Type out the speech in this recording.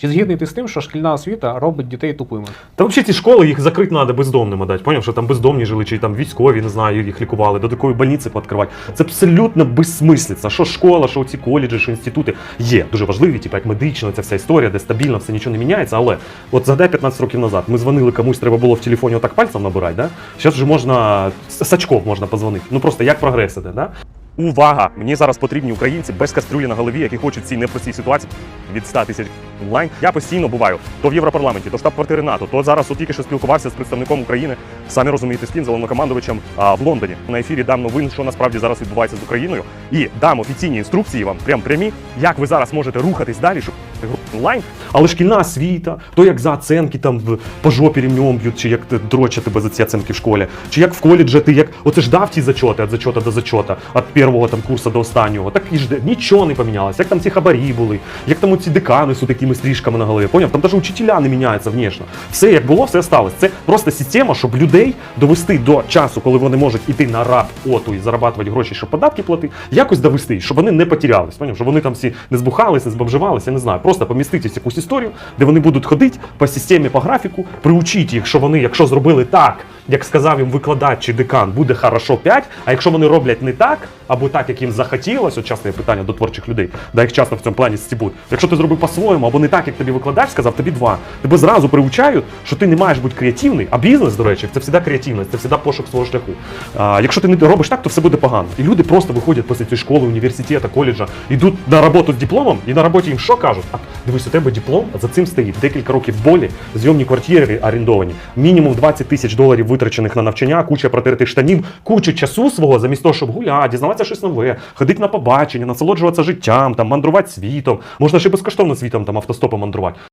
Чи згідний ти з тим, що шкільна освіта робить дітей тупими? Та взагалі ці школи їх закрити треба бездомними дати. Поняв, що там бездомні жили, чи там військові, не знаю, їх лікували, до такої больниці відкривати. Це абсолютно безсмислиця. Що школа, що ці коледжі, що інститути є дуже важливі, типу як медична, ця вся історія, де стабільно все нічого не міняється. Але от згадай 15 років назад. Ми дзвонили комусь, треба було в телефоні отак пальцем набирати. Да? Зараз вже можна з сачков можна позвонити. Ну просто як прогрес іде, да? Увага! Мені зараз потрібні українці без кастрюлі на голові, які хочуть цій непростій ситуації від 100 тисяч онлайн. Я постійно буваю то в Європарламенті, то в штаб-квартири НАТО, то зараз от тільки що спілкувався з представником України, самі розумієте, з ким, з головнокомандувачем в Лондоні. На ефірі дам новин, що насправді зараз відбувається з Україною, і дам офіційні інструкції вам, прям прямі, як ви зараз можете рухатись далі, щоб онлайн. Але шкільна освіта, то як за оценки там по жопі рівнем б'ють, чи як дрочать тебе за ці оценки в школі, чи як в коледжі ти як оце ж дав ті зачоти від зачота до зачота, від першого там курсу до останнього. Так і ж нічого не помінялося. Як там ці хабарі були, як там ці декани з такими стрижками на голові. Поняв? Там навіть учителя не міняються внешне. Все як було, все осталось. Це просто система, щоб людей довести до часу, коли вони можуть іти на раб оту і зарабатувати гроші, щоб податки платити, якось довести, щоб вони не потерялись. Поняв? Щоб вони там всі не збухались, не збомжувалися, я не знаю. Просто поміститись якусь історію, де вони будуть ходити по системі, по графіку, приучіть їх, що вони, якщо зробили так, як сказав їм викладач чи декан, буде хорошо 5, а якщо вони роблять не так, або так, як їм захотілося, от часто є питання до творчих людей, да їх часто в цьому плані стібуть. Якщо ти зробив по-своєму, або не так, як тобі викладач сказав, тобі два. Тебе зразу приучають, що ти не маєш бути креативний, а бізнес, до речі, це завжди креативність, це завжди пошук свого шляху. А, якщо ти не робиш так, то все буде погано. І люди просто виходять після цієї школи, університету, коледжа, йдуть на роботу з дипломом, і на роботі їм що кажуть? А, дивись, у тебе диплом, а за цим стоїть декілька років болі, зйомні квартири орендовані, мінімум 20 тисяч доларів витрачених на навчання, куча протертих штанів, кучу часу свого, замість того, щоб гуляти, дізнаватися щось нове, ходити на побачення, насолоджуватися життям, там мандрувати світом. Можна ще безкоштовно світом там автостопом мандрувати.